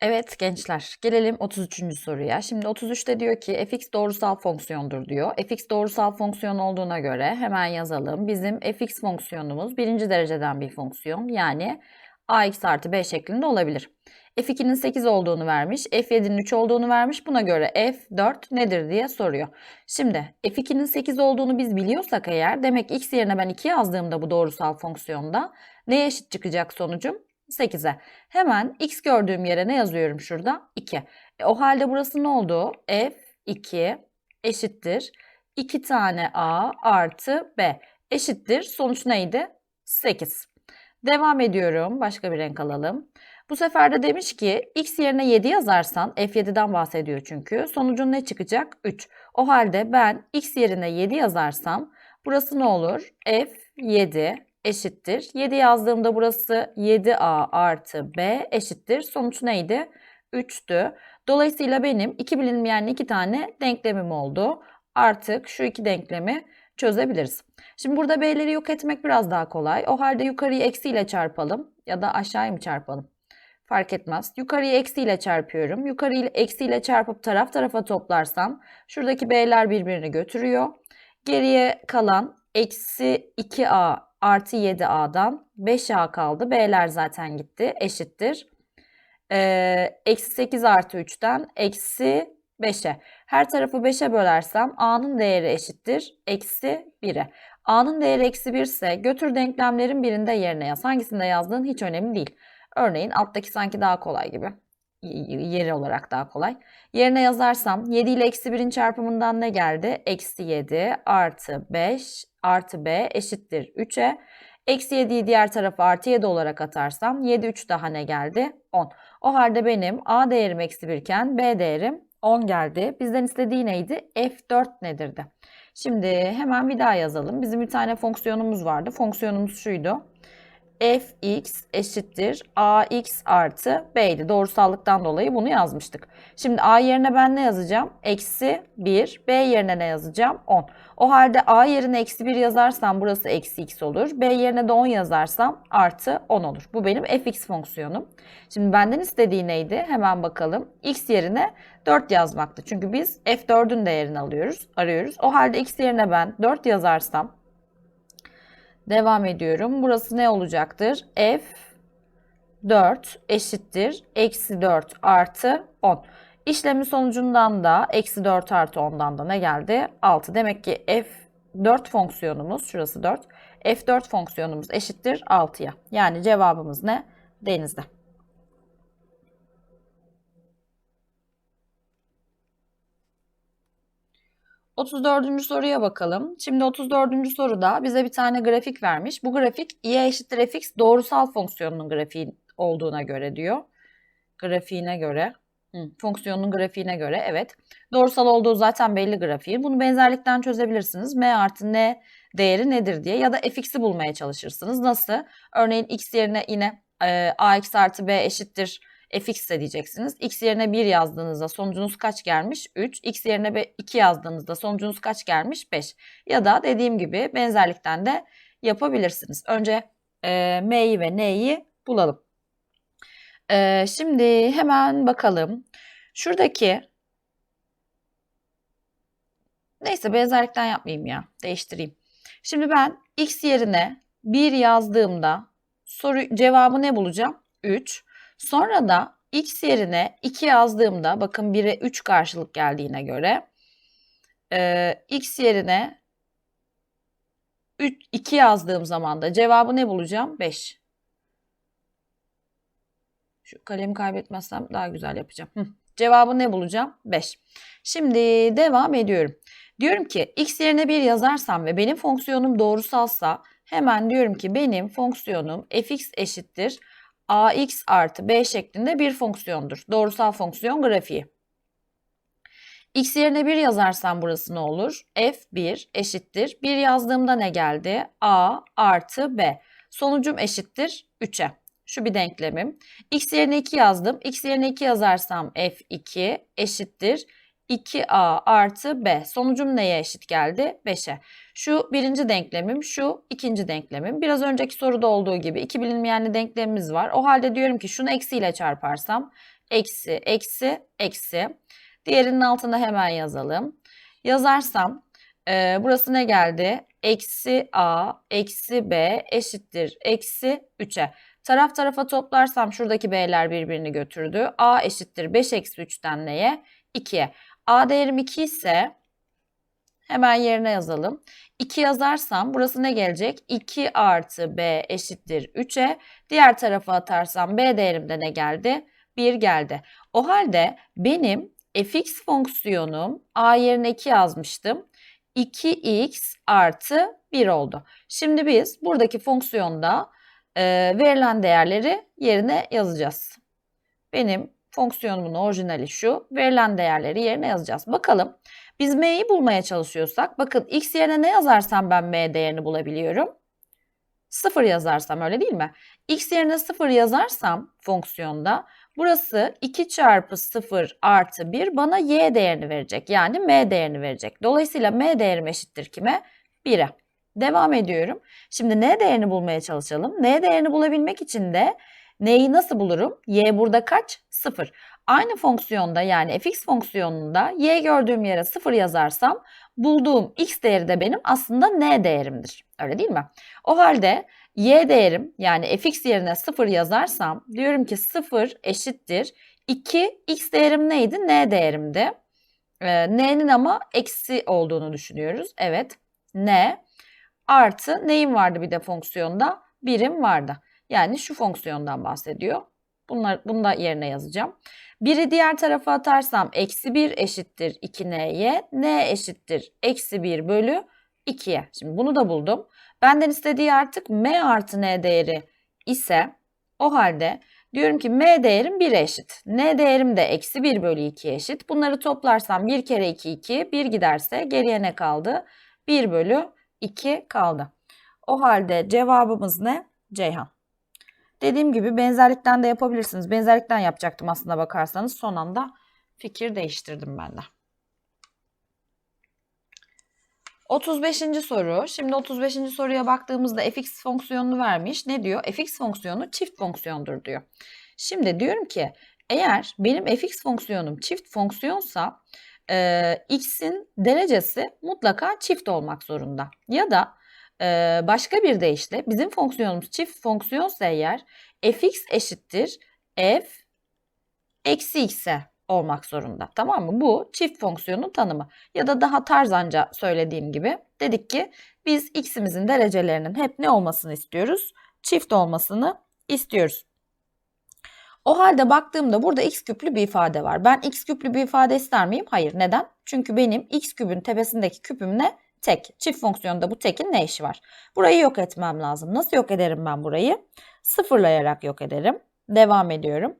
Evet gençler, gelelim 33. soruya. Şimdi 33'te diyor ki fx doğrusal fonksiyondur diyor. fx doğrusal fonksiyon olduğuna göre hemen yazalım. Bizim fx fonksiyonumuz birinci dereceden bir fonksiyon. Yani ax artı b şeklinde olabilir. f2'nin 8 olduğunu vermiş, f7'nin 3 olduğunu vermiş. Buna göre f4 nedir diye soruyor. Şimdi f2'nin 8 olduğunu biz biliyorsak eğer demek x yerine ben 2 yazdığımda bu doğrusal fonksiyonda neye eşit çıkacak sonucum? 8'e. Hemen x gördüğüm yere ne yazıyorum şurada? 2. E, o halde burası ne oldu? f2 eşittir 2 tane a artı b eşittir. Sonuç neydi? 8. Devam ediyorum. Başka bir renk alalım. Bu sefer de demiş ki x yerine 7 yazarsan f7'den bahsediyor çünkü. Sonucun ne çıkacak? 3. O halde ben x yerine 7 yazarsam burası ne olur? f7 eşittir. 7 yazdığımda burası 7a artı b eşittir. Sonuç neydi? 3'tü. Dolayısıyla benim iki bilinmeyenli iki tane denklemim oldu. Artık şu iki denklemi çözebiliriz. Şimdi burada b'leri yok etmek biraz daha kolay. O halde yukarıyı eksiyle çarpalım ya da aşağıyı mı çarpalım? Fark etmez. Yukarıyı eksiyle çarpıyorum. Yukarıyı eksiyle çarpıp taraf tarafa toplarsam şuradaki b'ler birbirini götürüyor. Geriye kalan eksi 2a artı 7a'dan 5a kaldı. B'ler zaten gitti. Eşittir. Ee, eksi 8 artı 3'ten eksi 5'e. Her tarafı 5'e bölersem a'nın değeri eşittir. Eksi 1'e. a'nın değeri eksi 1 ise götür denklemlerin birinde yerine yaz. Hangisinde yazdığın hiç önemli değil. Örneğin alttaki sanki daha kolay gibi. Yeri olarak daha kolay. Yerine yazarsam 7 ile eksi 1'in çarpımından ne geldi? Eksi 7 artı 5 artı b eşittir 3'e. Eksi 7'yi diğer tarafa artı 7 olarak atarsam 7 3 daha ne geldi? 10. O halde benim a değerim eksi 1 iken b değerim 10 geldi. Bizden istediği neydi? f4 nedirdi? Şimdi hemen bir daha yazalım. Bizim bir tane fonksiyonumuz vardı. Fonksiyonumuz şuydu fx eşittir ax artı b'ydi. Doğrusallıktan dolayı bunu yazmıştık. Şimdi a yerine ben ne yazacağım? Eksi 1. B yerine ne yazacağım? 10. O halde a yerine eksi 1 yazarsam burası eksi x olur. B yerine de 10 yazarsam artı 10 olur. Bu benim fx fonksiyonum. Şimdi benden istediği neydi? Hemen bakalım. x yerine 4 yazmaktı. Çünkü biz f4'ün değerini alıyoruz, arıyoruz. O halde x yerine ben 4 yazarsam Devam ediyorum. Burası ne olacaktır? F 4 eşittir. Eksi 4 artı 10. İşlemin sonucundan da eksi 4 artı 10'dan da ne geldi? 6. Demek ki F4 fonksiyonumuz, şurası 4. F4 fonksiyonumuz eşittir 6'ya. Yani cevabımız ne? Denizde. 34. soruya bakalım. Şimdi 34. soruda bize bir tane grafik vermiş. Bu grafik y eşittir fx doğrusal fonksiyonunun grafiği olduğuna göre diyor. Grafiğine göre. Hı, fonksiyonun grafiğine göre evet. Doğrusal olduğu zaten belli grafiği. Bunu benzerlikten çözebilirsiniz. m artı n değeri nedir diye ya da fx'i bulmaya çalışırsınız. Nasıl? Örneğin x yerine yine e, ax artı b eşittir fx de diyeceksiniz. x yerine 1 yazdığınızda sonucunuz kaç gelmiş? 3. x yerine 2 yazdığınızda sonucunuz kaç gelmiş? 5. Ya da dediğim gibi benzerlikten de yapabilirsiniz. Önce e, m'yi ve n'yi bulalım. E, şimdi hemen bakalım. Şuradaki neyse benzerlikten yapmayayım ya. Değiştireyim. Şimdi ben x yerine 1 yazdığımda soru cevabı ne bulacağım? 3. Sonra da x yerine 2 yazdığımda bakın 1'e 3 karşılık geldiğine göre e, x yerine 3, 2 yazdığım zaman da cevabı ne bulacağım? 5. Şu kalemi kaybetmezsem daha güzel yapacağım. Hı. Cevabı ne bulacağım? 5. Şimdi devam ediyorum. Diyorum ki x yerine 1 yazarsam ve benim fonksiyonum doğrusalsa hemen diyorum ki benim fonksiyonum fx eşittir ax artı b şeklinde bir fonksiyondur. Doğrusal fonksiyon grafiği. x yerine 1 yazarsam burası ne olur? f1 eşittir. 1 yazdığımda ne geldi? a artı b. Sonucum eşittir 3'e. Şu bir denklemim. x yerine 2 yazdım. x yerine 2 yazarsam f2 eşittir. 2a artı b. Sonucum neye eşit geldi? 5'e. Şu birinci denklemim, şu ikinci denklemim. Biraz önceki soruda olduğu gibi iki bilinmeyenli denklemimiz var. O halde diyorum ki şunu eksiyle çarparsam eksi, eksi, eksi. Diğerinin altına hemen yazalım. Yazarsam e, burası ne geldi? Eksi a, eksi b eşittir eksi 3'e. Taraf tarafa toplarsam şuradaki b'ler birbirini götürdü. a eşittir 5 eksi 3'ten neye? 2'ye. a değerim 2 ise hemen yerine yazalım. 2 yazarsam burası ne gelecek? 2 artı b eşittir 3'e. Diğer tarafa atarsam b değerimde ne geldi? 1 geldi. O halde benim fx fonksiyonum a yerine 2 yazmıştım. 2x artı 1 oldu. Şimdi biz buradaki fonksiyonda e, verilen değerleri yerine yazacağız. Benim fonksiyonumun orijinali şu. Verilen değerleri yerine yazacağız. Bakalım biz m'yi bulmaya çalışıyorsak bakın x yerine ne yazarsam ben m değerini bulabiliyorum. 0 yazarsam öyle değil mi? x yerine 0 yazarsam fonksiyonda burası 2 çarpı 0 artı 1 bana y değerini verecek. Yani m değerini verecek. Dolayısıyla m değerim eşittir kime? 1'e. Devam ediyorum. Şimdi n değerini bulmaya çalışalım. n değerini bulabilmek için de n'yi nasıl bulurum? y burada kaç? 0. Aynı fonksiyonda yani fx fonksiyonunda y gördüğüm yere 0 yazarsam bulduğum x değeri de benim aslında n değerimdir. Öyle değil mi? O halde y değerim yani fx yerine 0 yazarsam diyorum ki 0 eşittir 2 x değerim neydi? n değerimdi. Ee, n'nin ama eksi olduğunu düşünüyoruz. Evet n artı neyim vardı bir de fonksiyonda? Birim vardı. Yani şu fonksiyondan bahsediyor. Bunlar, bunu da yerine yazacağım. Biri diğer tarafa atarsam eksi 1 eşittir 2n'ye. n eşittir eksi 1 bölü 2'ye. Şimdi bunu da buldum. Benden istediği artık m artı n değeri ise o halde diyorum ki m değerim 1'e eşit. n değerim de eksi 1 bölü 2'ye eşit. Bunları toplarsam 1 kere 2 2 1 giderse geriye ne kaldı? 1 bölü 2 kaldı. O halde cevabımız ne? Ceyhan. Dediğim gibi benzerlikten de yapabilirsiniz. Benzerlikten yapacaktım aslında bakarsanız. Son anda fikir değiştirdim ben de. 35. soru. Şimdi 35. soruya baktığımızda fx fonksiyonunu vermiş. Ne diyor? fx fonksiyonu çift fonksiyondur diyor. Şimdi diyorum ki eğer benim fx fonksiyonum çift fonksiyonsa e, x'in derecesi mutlaka çift olmak zorunda. Ya da e, başka bir deyişle bizim fonksiyonumuz çift fonksiyonsa eğer fx eşittir f eksi x'e olmak zorunda. Tamam mı? Bu çift fonksiyonun tanımı. Ya da daha tarzanca söylediğim gibi dedik ki biz x'imizin derecelerinin hep ne olmasını istiyoruz? Çift olmasını istiyoruz. O halde baktığımda burada x küplü bir ifade var. Ben x küplü bir ifade ister miyim? Hayır. Neden? Çünkü benim x kübün tepesindeki küpüm ne? Tek. Çift fonksiyonda bu tekin ne işi var? Burayı yok etmem lazım. Nasıl yok ederim ben burayı? Sıfırlayarak yok ederim. Devam ediyorum.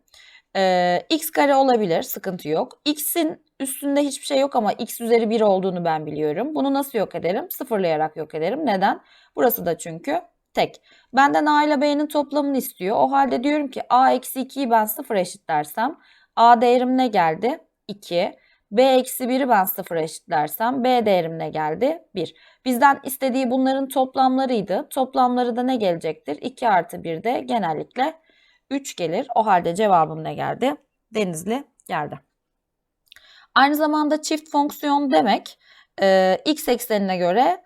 Ee, x kare olabilir. Sıkıntı yok. x'in üstünde hiçbir şey yok ama x üzeri 1 olduğunu ben biliyorum. Bunu nasıl yok ederim? Sıfırlayarak yok ederim. Neden? Burası da çünkü tek. Benden a ile b'nin toplamını istiyor. O halde diyorum ki a eksi 2'yi ben sıfır eşitlersem a değerim ne geldi? 2. b eksi 1'i ben sıfır eşitlersem b değerim ne geldi? 1. Bizden istediği bunların toplamlarıydı. Toplamları da ne gelecektir? 2 artı 1 de genellikle 3 gelir. O halde cevabım ne geldi? Denizli geldi. Aynı zamanda çift fonksiyon demek e, x eksenine göre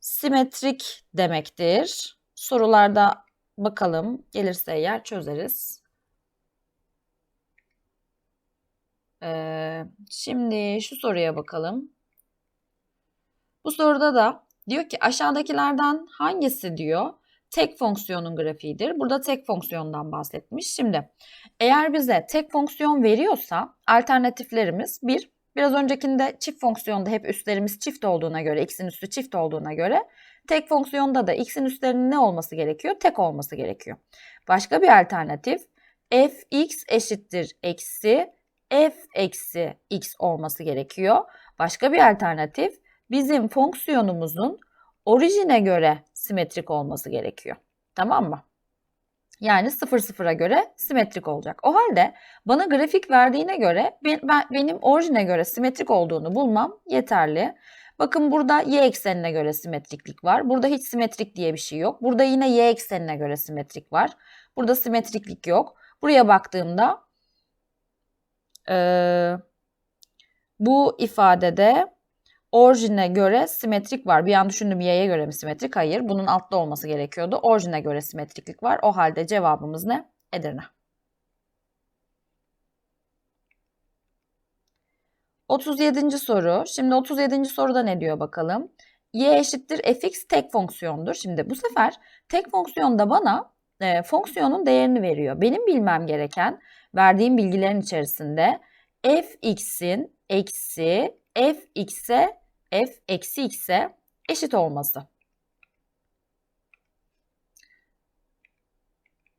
simetrik demektir. Sorularda bakalım gelirse eğer çözeriz. Şimdi şu soruya bakalım. Bu soruda da diyor ki aşağıdakilerden hangisi diyor tek fonksiyonun grafiğidir. Burada tek fonksiyondan bahsetmiş. Şimdi eğer bize tek fonksiyon veriyorsa alternatiflerimiz bir, biraz öncekinde çift fonksiyonda hep üstlerimiz çift olduğuna göre, x'in üstü çift olduğuna göre tek fonksiyonda da x'in üstlerinin ne olması gerekiyor? Tek olması gerekiyor. Başka bir alternatif fx eşittir eksi f eksi x olması gerekiyor. Başka bir alternatif bizim fonksiyonumuzun orijine göre simetrik olması gerekiyor. Tamam mı? Yani 0 sıfıra göre simetrik olacak. O halde bana grafik verdiğine göre ben, ben, benim orijine göre simetrik olduğunu bulmam yeterli. Bakın burada y eksenine göre simetriklik var. Burada hiç simetrik diye bir şey yok. Burada yine y eksenine göre simetrik var. Burada simetriklik yok. Buraya baktığımda Ee, bu ifadede orijine göre simetrik var. Bir an düşündüm y'ye göre mi simetrik? Hayır. Bunun altta olması gerekiyordu. Orijine göre simetriklik var. O halde cevabımız ne? Edirne. 37. soru. Şimdi 37. soruda ne diyor bakalım? y eşittir fx tek fonksiyondur. Şimdi bu sefer tek fonksiyon da bana e, fonksiyonun değerini veriyor. Benim bilmem gereken verdiğim bilgilerin içerisinde fx'in eksi fx'e f eksi x'e eşit olması.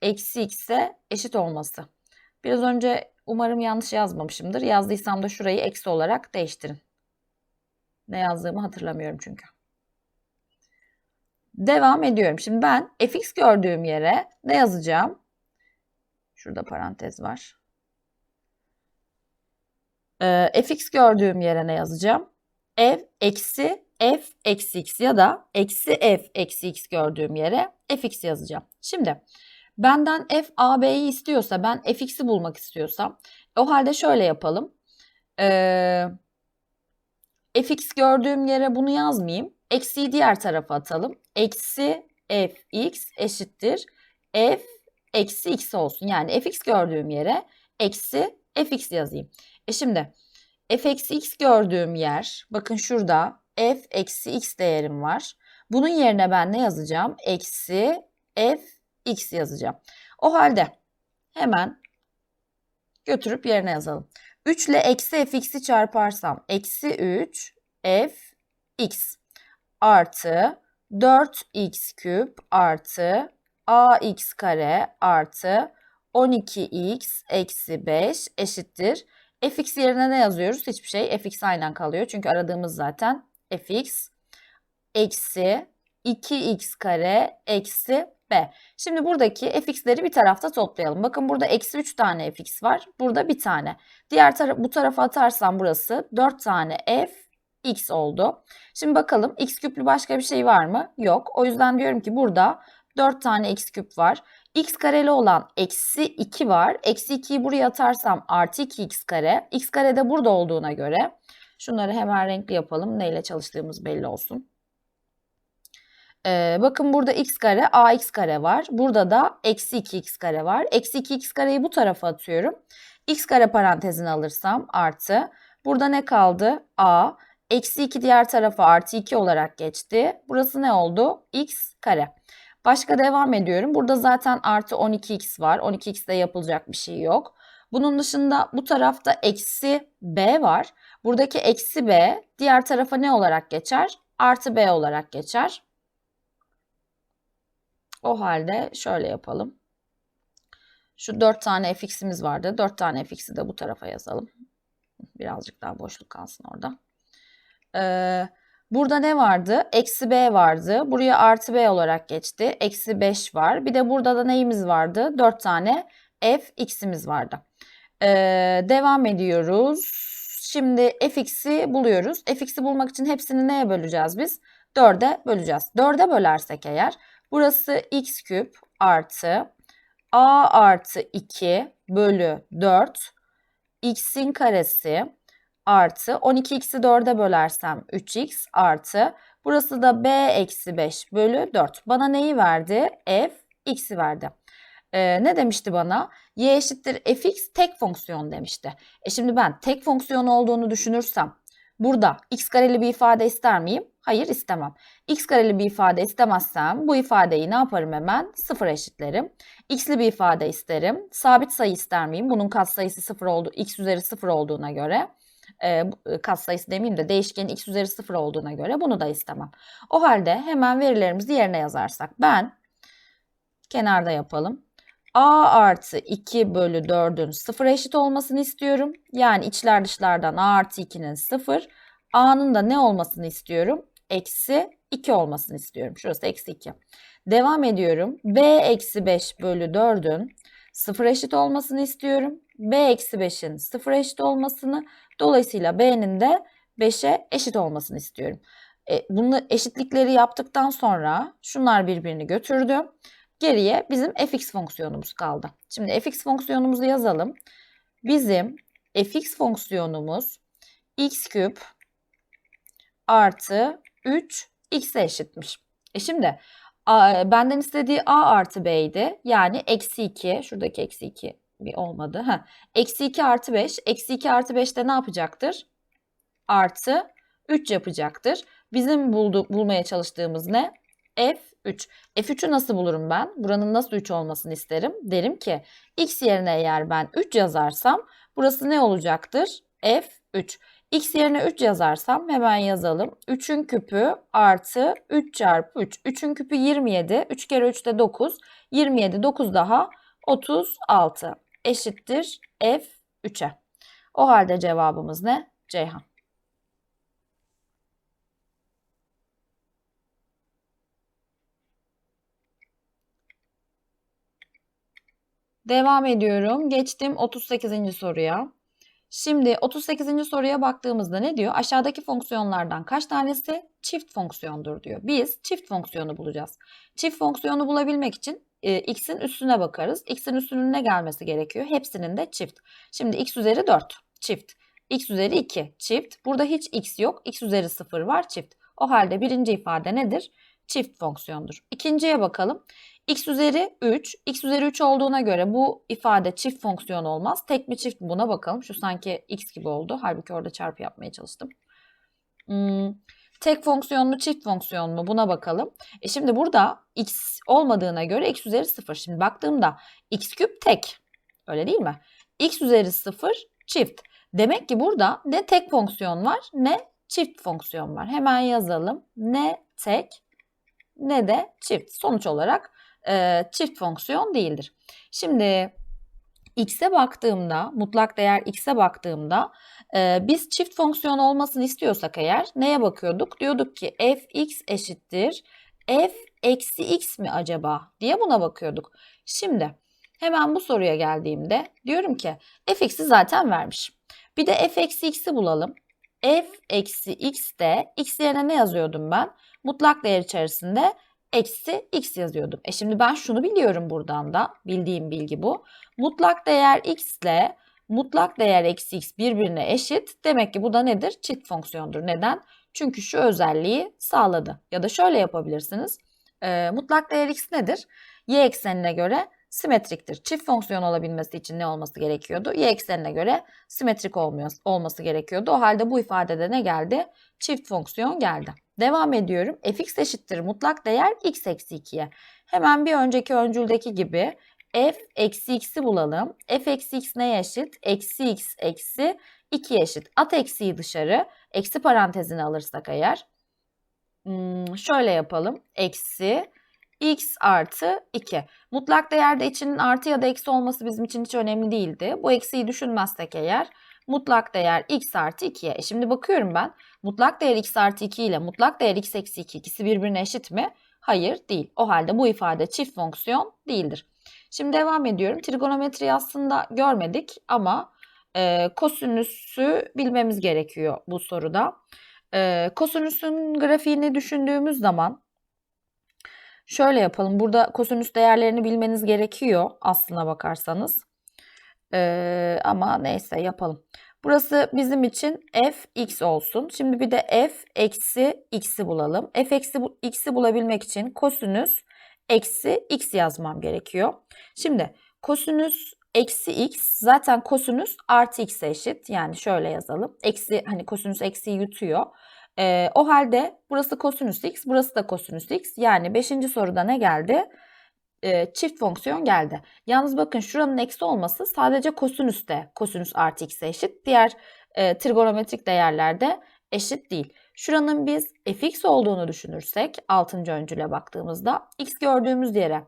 Eksi x'e eşit olması. Biraz önce umarım yanlış yazmamışımdır. Yazdıysam da şurayı eksi olarak değiştirin. Ne yazdığımı hatırlamıyorum çünkü. Devam ediyorum. Şimdi ben fx gördüğüm yere ne yazacağım? Şurada parantez var. Ee, fx gördüğüm yere ne yazacağım? f eksi f eksi x ya da eksi f eksi x gördüğüm yere fx yazacağım. Şimdi benden f a b'yi istiyorsa ben fx'i bulmak istiyorsam o halde şöyle yapalım. Ee, fx gördüğüm yere bunu yazmayayım. Eksiyi diğer tarafa atalım. Eksi fx eşittir f eksi x olsun. Yani fx gördüğüm yere eksi fx yazayım. E şimdi f eksi x gördüğüm yer bakın şurada f eksi x değerim var. Bunun yerine ben ne yazacağım? Eksi f x yazacağım. O halde hemen götürüp yerine yazalım. 3 ile eksi fx'i çarparsam eksi 3 f x artı 4x küp artı ax kare artı 12x eksi 5 eşittir. fx yerine ne yazıyoruz? Hiçbir şey. fx aynen kalıyor. Çünkü aradığımız zaten fx eksi 2x kare eksi b. Şimdi buradaki fx'leri bir tarafta toplayalım. Bakın burada eksi 3 tane fx var. Burada bir tane. Diğer taraf bu tarafa atarsam burası 4 tane f x oldu. Şimdi bakalım x küplü başka bir şey var mı? Yok. O yüzden diyorum ki burada 4 tane x küp var. x kareli olan eksi 2 var. Eksi 2'yi buraya atarsam artı 2x kare. x kare de burada olduğuna göre şunları hemen renkli yapalım. Neyle çalıştığımız belli olsun. Ee, bakın burada x kare ax kare var. Burada da eksi 2x kare var. Eksi 2x kareyi bu tarafa atıyorum. x kare parantezini alırsam artı. Burada ne kaldı? a. Eksi 2 diğer tarafa artı 2 olarak geçti. Burası ne oldu? x kare. Başka devam ediyorum. Burada zaten artı 12x var. 12x'de yapılacak bir şey yok. Bunun dışında bu tarafta eksi b var. Buradaki eksi b diğer tarafa ne olarak geçer? Artı b olarak geçer. O halde şöyle yapalım. Şu 4 tane fx'imiz vardı. 4 tane fx'i de bu tarafa yazalım. Birazcık daha boşluk kalsın orada. Ee, burada ne vardı? Eksi b vardı. Buraya artı b olarak geçti. Eksi 5 var. Bir de burada da neyimiz vardı? 4 tane f x'imiz vardı. Ee, devam ediyoruz. Şimdi fx'i buluyoruz. fx'i bulmak için hepsini neye böleceğiz biz? 4'e böleceğiz. 4'e bölersek eğer burası x küp artı a artı 2 bölü 4 x'in karesi artı 12x'i 4'e bölersem 3x artı burası da b eksi 5 bölü 4. Bana neyi verdi? f x'i verdi. Ee, ne demişti bana? y eşittir fx tek fonksiyon demişti. E şimdi ben tek fonksiyon olduğunu düşünürsem burada x kareli bir ifade ister miyim? Hayır istemem. x kareli bir ifade istemezsem bu ifadeyi ne yaparım hemen? Sıfır eşitlerim. x'li bir ifade isterim. Sabit sayı ister miyim? Bunun katsayısı sıfır oldu, x üzeri sıfır olduğuna göre e, katsayısı demeyeyim de değişkenin x üzeri sıfır olduğuna göre bunu da istemem. O halde hemen verilerimizi yerine yazarsak ben kenarda yapalım. a artı 2 bölü 4'ün sıfır eşit olmasını istiyorum. Yani içler dışlardan a artı 2'nin sıfır. a'nın da ne olmasını istiyorum? Eksi 2 olmasını istiyorum. Şurası eksi 2. Devam ediyorum. b eksi 5 bölü 4'ün sıfır eşit olmasını istiyorum. b eksi 5'in sıfır eşit olmasını Dolayısıyla B'nin de 5'e eşit olmasını istiyorum. E, bunu eşitlikleri yaptıktan sonra şunlar birbirini götürdü. Geriye bizim fx fonksiyonumuz kaldı. Şimdi fx fonksiyonumuzu yazalım. Bizim fx fonksiyonumuz x küp artı 3 x'e eşitmiş. E şimdi a, benden istediği a artı b'ydi. Yani eksi 2. Şuradaki eksi 2 bir olmadı. Ha. Eksi 2 artı 5. Eksi 2 artı 5'te ne yapacaktır? Artı 3 yapacaktır. Bizim buldu, bulmaya çalıştığımız ne? F3. F3'ü nasıl bulurum ben? Buranın nasıl 3 olmasını isterim? Derim ki x yerine eğer ben 3 yazarsam burası ne olacaktır? F3. X yerine 3 yazarsam hemen yazalım. 3'ün küpü artı 3 çarpı 3. 3'ün küpü 27. 3 kere 3 de 9. 27 9 daha 36 eşittir F3'e. O halde cevabımız ne? Ceyhan. Devam ediyorum. Geçtim 38. soruya. Şimdi 38. soruya baktığımızda ne diyor? Aşağıdaki fonksiyonlardan kaç tanesi çift fonksiyondur diyor. Biz çift fonksiyonu bulacağız. Çift fonksiyonu bulabilmek için e, x'in üstüne bakarız. x'in üstünün ne gelmesi gerekiyor? Hepsinin de çift. Şimdi x üzeri 4 çift. x üzeri 2 çift. Burada hiç x yok. x üzeri 0 var çift. O halde birinci ifade nedir? Çift fonksiyondur. İkinciye bakalım x üzeri 3. x üzeri 3 olduğuna göre bu ifade çift fonksiyon olmaz. Tek mi çift mi buna bakalım. Şu sanki x gibi oldu. Halbuki orada çarpı yapmaya çalıştım. Hmm, tek fonksiyon mu çift fonksiyon mu buna bakalım. E şimdi burada x olmadığına göre x üzeri 0. Şimdi baktığımda x küp tek. Öyle değil mi? x üzeri 0 çift. Demek ki burada ne tek fonksiyon var ne çift fonksiyon var. Hemen yazalım. Ne tek ne de çift. Sonuç olarak e, çift fonksiyon değildir. Şimdi x'e baktığımda, mutlak değer x'e baktığımda e, biz çift fonksiyon olmasını istiyorsak eğer neye bakıyorduk? Diyorduk ki fx eşittir f eksi x mi acaba diye buna bakıyorduk. Şimdi hemen bu soruya geldiğimde diyorum ki fx'i zaten vermiş. Bir de f eksi x'i bulalım. f eksi x de x yerine ne yazıyordum ben? Mutlak değer içerisinde eksi x yazıyordum. E şimdi ben şunu biliyorum buradan da. Bildiğim bilgi bu. Mutlak değer x ile mutlak değer eksi x birbirine eşit. Demek ki bu da nedir? Çift fonksiyondur. Neden? Çünkü şu özelliği sağladı. Ya da şöyle yapabilirsiniz. E, mutlak değer x nedir? Y eksenine göre simetriktir. Çift fonksiyon olabilmesi için ne olması gerekiyordu? Y eksenine göre simetrik olmuyor, olması gerekiyordu. O halde bu ifadede ne geldi? Çift fonksiyon geldi. Devam ediyorum. fx eşittir mutlak değer x eksi 2'ye. Hemen bir önceki öncüldeki gibi f eksi x'i bulalım. f eksi x neye eşit? Eksi x eksi 2 eşit. At eksiği dışarı. Eksi parantezini alırsak eğer. Hmm, şöyle yapalım. Eksi x artı 2. Mutlak değerde içinin artı ya da eksi olması bizim için hiç önemli değildi. Bu eksiği düşünmezsek eğer mutlak değer x artı 2'ye. E şimdi bakıyorum ben mutlak değer x artı 2 ile mutlak değer x eksi 2 ikisi birbirine eşit mi? Hayır değil. O halde bu ifade çift fonksiyon değildir. Şimdi devam ediyorum. Trigonometriyi aslında görmedik ama e, kosinüsü bilmemiz gerekiyor bu soruda. E, kosinüsün grafiğini düşündüğümüz zaman şöyle yapalım. Burada kosinüs değerlerini bilmeniz gerekiyor aslına bakarsanız. Ee, ama neyse yapalım. Burası bizim için f x olsun. Şimdi bir de f eksi x'i bulalım. f eksi x'i bulabilmek için kosinüs eksi x yazmam gerekiyor. Şimdi kosinüs eksi x zaten kosinüs artı x'e eşit. Yani şöyle yazalım. Eksi hani kosinüs eksiyi yutuyor. Ee, o halde burası kosinüs x, burası da kosinüs x. Yani 5. soruda ne geldi? e, çift fonksiyon geldi. Yalnız bakın şuranın eksi olması sadece kosinüste kosinüs artı x'e eşit. Diğer e, trigonometrik değerlerde eşit değil. Şuranın biz fx olduğunu düşünürsek 6. öncüle baktığımızda x gördüğümüz yere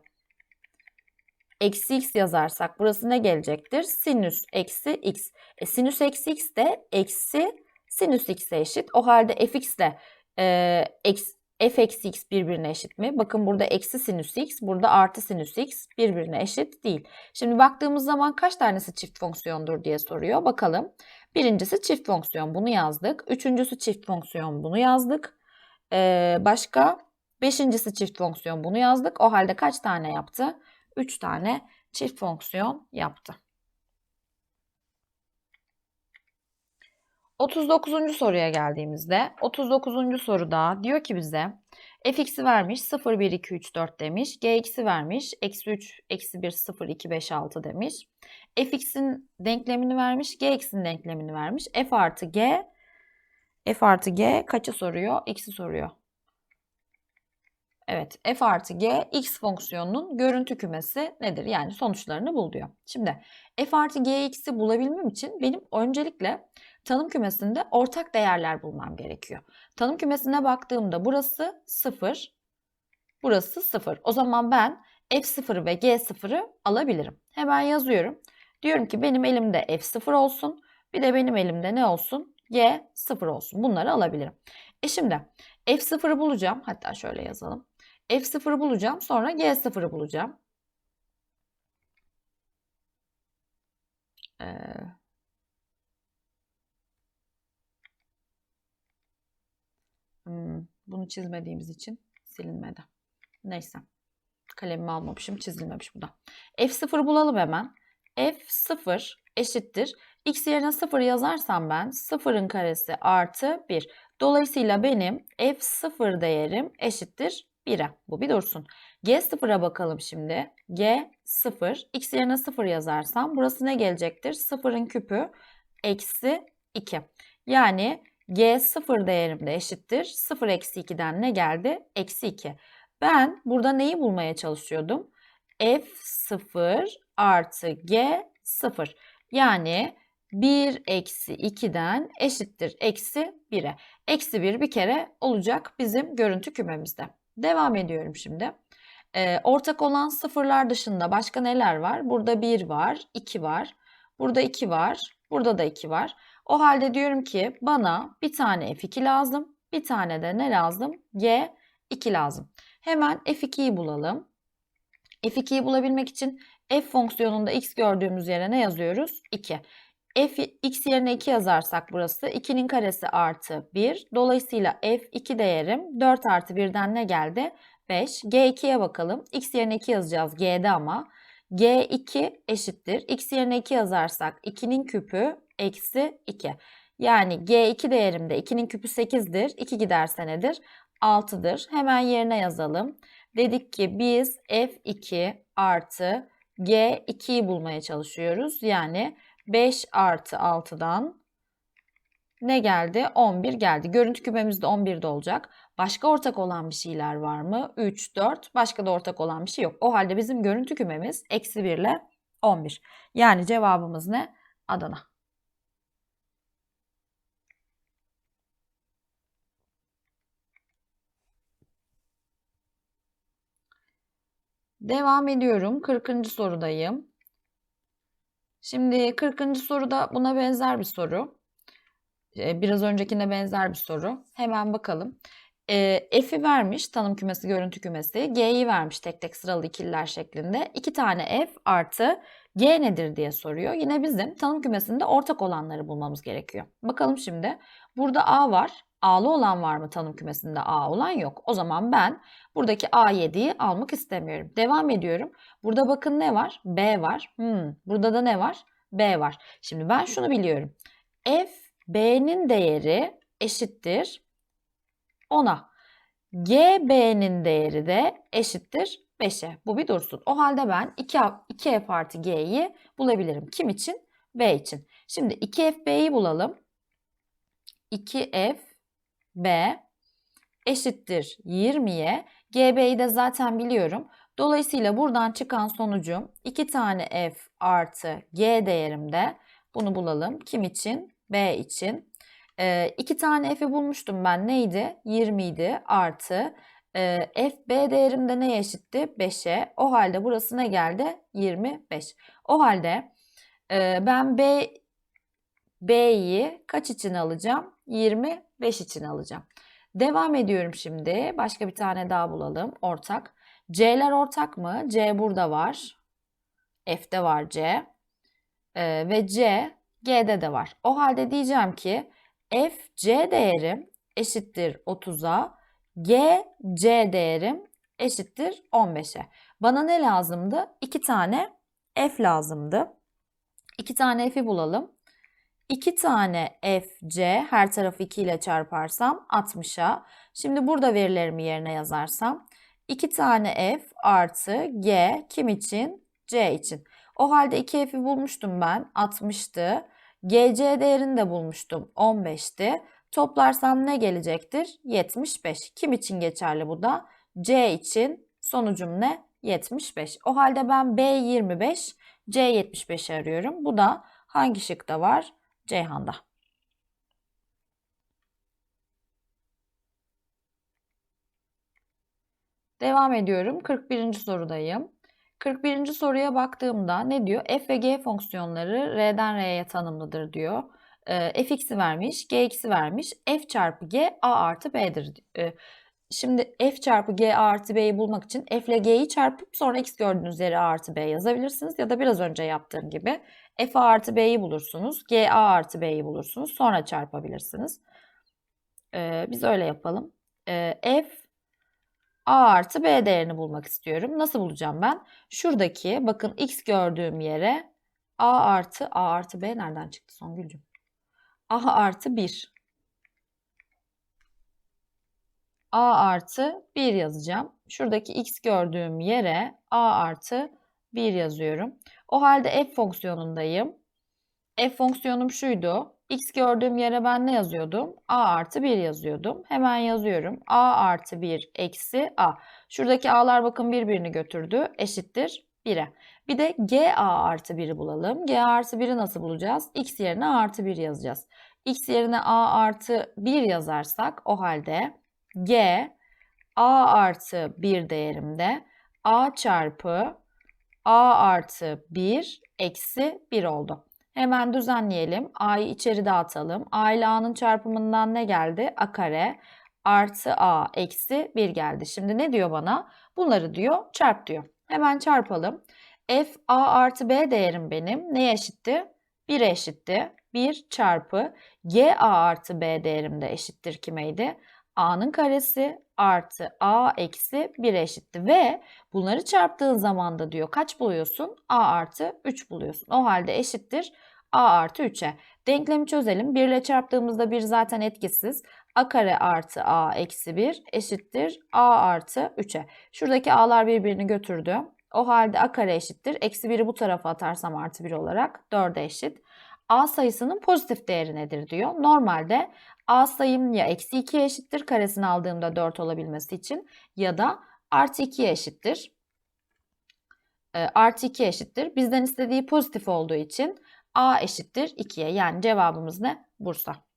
eksi x yazarsak burası ne gelecektir? Sinüs eksi x. E, sinüs eksi x de eksi sinüs x'e eşit. O halde fx ile e, eksi f eksi x birbirine eşit mi? Bakın burada eksi sinüs x, burada artı sinüs x birbirine eşit değil. Şimdi baktığımız zaman kaç tanesi çift fonksiyondur diye soruyor. Bakalım. Birincisi çift fonksiyon bunu yazdık. Üçüncüsü çift fonksiyon bunu yazdık. Ee, başka beşincisi çift fonksiyon bunu yazdık. O halde kaç tane yaptı? Üç tane çift fonksiyon yaptı. 39. soruya geldiğimizde 39. soruda diyor ki bize fx'i vermiş 0, 1, 2, 3, 4 demiş. gx'i vermiş eksi 3, eksi 1, 0, 2, 5, 6 demiş. fx'in denklemini vermiş, gx'in denklemini vermiş. f artı g, f artı g kaçı soruyor? x'i soruyor. Evet, f artı g x fonksiyonunun görüntü kümesi nedir? Yani sonuçlarını bul diyor. Şimdi f artı gx'i bulabilmem için benim öncelikle tanım kümesinde ortak değerler bulmam gerekiyor. Tanım kümesine baktığımda burası 0, burası 0. O zaman ben f0 ve g0'ı alabilirim. Hemen yazıyorum. Diyorum ki benim elimde f0 olsun, bir de benim elimde ne olsun? g0 olsun. Bunları alabilirim. E şimdi f0'ı bulacağım. Hatta şöyle yazalım. f0'ı bulacağım, sonra g0'ı bulacağım. Ee, Hmm, bunu çizmediğimiz için silinmedi. Neyse. Kalemimi almamışım. Çizilmemiş bu da. F0 bulalım hemen. F0 eşittir. X yerine 0 yazarsam ben 0'ın karesi artı 1. Dolayısıyla benim F0 değerim eşittir 1'e. Bu bir dursun. G0'a bakalım şimdi. G0. X yerine 0 yazarsam burası ne gelecektir? 0'ın küpü eksi 2. Yani G0 değerim de eşittir. 0 eksi 2'den ne geldi? Eksi 2. Ben burada neyi bulmaya çalışıyordum? F0 artı G0. Yani 1 eksi 2'den eşittir eksi 1'e. Eksi 1 bir kere olacak bizim görüntü kümemizde. Devam ediyorum şimdi. Ee, ortak olan sıfırlar dışında başka neler var? Burada 1 var, 2 var. Burada 2 var, burada da 2 var. O halde diyorum ki bana bir tane F2 lazım. Bir tane de ne lazım? G2 lazım. Hemen F2'yi bulalım. F2'yi bulabilmek için f fonksiyonunda x gördüğümüz yere ne yazıyoruz? 2. f x yerine 2 yazarsak burası 2'nin karesi artı 1. Dolayısıyla f2 değerim 4 artı 1'den ne geldi? 5. G2'ye bakalım. x yerine 2 yazacağız G'de ama. G2 eşittir. X yerine 2 yazarsak 2'nin küpü eksi 2. Yani G2 değerimde 2'nin küpü 8'dir. 2 giderse nedir? 6'dır. Hemen yerine yazalım. Dedik ki biz F2 artı G2'yi bulmaya çalışıyoruz. Yani 5 artı 6'dan ne geldi? 11 geldi. Görüntü kümemiz de 11'de olacak. Başka ortak olan bir şeyler var mı? 3, 4. Başka da ortak olan bir şey yok. O halde bizim görüntü kümemiz eksi 1 ile 11. Yani cevabımız ne? Adana. Devam ediyorum. 40. sorudayım. Şimdi 40. soruda buna benzer bir soru. Ee, biraz öncekine benzer bir soru. Hemen bakalım. Ee, F'i vermiş tanım kümesi, görüntü kümesi. G'yi vermiş tek tek sıralı ikililer şeklinde. İki tane F artı G nedir diye soruyor. Yine bizim tanım kümesinde ortak olanları bulmamız gerekiyor. Bakalım şimdi. Burada A var. A'lı olan var mı tanım kümesinde A olan yok. O zaman ben buradaki A7'yi almak istemiyorum. Devam ediyorum. Burada bakın ne var? B var. Hmm, burada da ne var? B var. Şimdi ben şunu biliyorum. F B'nin değeri eşittir 10'a. G B'nin değeri de eşittir 5'e. Bu bir dursun. O halde ben 2, 2F artı G'yi bulabilirim. Kim için? B için. Şimdi 2F B'yi bulalım. 2F B eşittir 20'ye. GB'yi de zaten biliyorum. Dolayısıyla buradan çıkan sonucum 2 tane F artı G değerimde. Bunu bulalım. Kim için? B için. 2 ee, tane F'i bulmuştum ben. Neydi? 20 idi. Artı e, F B değerimde neye eşitti? 5'e. O halde burası ne geldi? 25. O halde e, ben B B'yi kaç için alacağım? 25 için alacağım. Devam ediyorum şimdi. Başka bir tane daha bulalım. Ortak. C'ler ortak mı? C burada var. F'de var C. Ee, ve C G'de de var. O halde diyeceğim ki F C değerim eşittir 30'a. G C değerim eşittir 15'e. Bana ne lazımdı? 2 tane F lazımdı. 2 tane F'i bulalım. 2 tane fc her tarafı 2 ile çarparsam 60'a. Şimdi burada verilerimi yerine yazarsam 2 tane f artı g kim için? c için. O halde 2f'i bulmuştum ben 60'tı. gc değerini de bulmuştum 15'ti. Toplarsam ne gelecektir? 75. Kim için geçerli bu da? C için sonucum ne? 75. O halde ben B 25, C 75 arıyorum. Bu da hangi şıkta var? Ceyhan'da. Devam ediyorum. 41. sorudayım. 41. soruya baktığımda ne diyor? F ve G fonksiyonları R'den R'ye tanımlıdır diyor. E, fx'i vermiş, gx'i vermiş. f çarpı g a artı b'dir. E, şimdi f çarpı g a artı b'yi bulmak için f ile g'yi çarpıp sonra x gördüğünüz yere a artı b yazabilirsiniz. Ya da biraz önce yaptığım gibi f a artı b'yi bulursunuz. g a artı b'yi bulursunuz. Sonra çarpabilirsiniz. E, biz öyle yapalım. E, f a artı b değerini bulmak istiyorum. Nasıl bulacağım ben? Şuradaki bakın x gördüğüm yere a artı a artı b nereden çıktı Songülcüm? a artı 1. a artı 1 yazacağım. Şuradaki x gördüğüm yere a artı 1 yazıyorum. O halde f fonksiyonundayım. f fonksiyonum şuydu. X gördüğüm yere ben ne yazıyordum? a artı 1 yazıyordum. Hemen yazıyorum. a artı 1 eksi a. Şuradaki a'lar bakın birbirini götürdü. Eşittir 1'e. Bir de g a artı 1'i bulalım. g artı 1'i nasıl bulacağız? x yerine a artı 1 yazacağız. x yerine a artı 1 yazarsak o halde g a artı 1 değerimde a çarpı a artı 1 eksi 1 oldu. Hemen düzenleyelim. a'yı içeri dağıtalım. a ile a'nın çarpımından ne geldi? a kare artı a eksi 1 geldi. Şimdi ne diyor bana? Bunları diyor çarp diyor. Hemen çarpalım. f a artı b değerim benim neye eşitti? 1'e eşitti. 1 çarpı g a artı b değerim de eşittir kimeydi? a'nın karesi artı a eksi 1 eşitti ve bunları çarptığın zaman da diyor kaç buluyorsun? a artı 3 buluyorsun. O halde eşittir a artı 3'e. Denklemi çözelim. 1 ile çarptığımızda 1 zaten etkisiz. a kare artı a eksi 1 eşittir a artı 3'e. Şuradaki a'lar birbirini götürdü. O halde a kare eşittir. Eksi 1'i bu tarafa atarsam artı 1 olarak 4'e eşit. A sayısının pozitif değeri nedir diyor. Normalde A sayım ya eksi 2'ye eşittir karesini aldığımda 4 olabilmesi için ya da artı 2'ye eşittir. E, artı 2 eşittir. Bizden istediği pozitif olduğu için A eşittir 2'ye yani cevabımız ne? Bursa.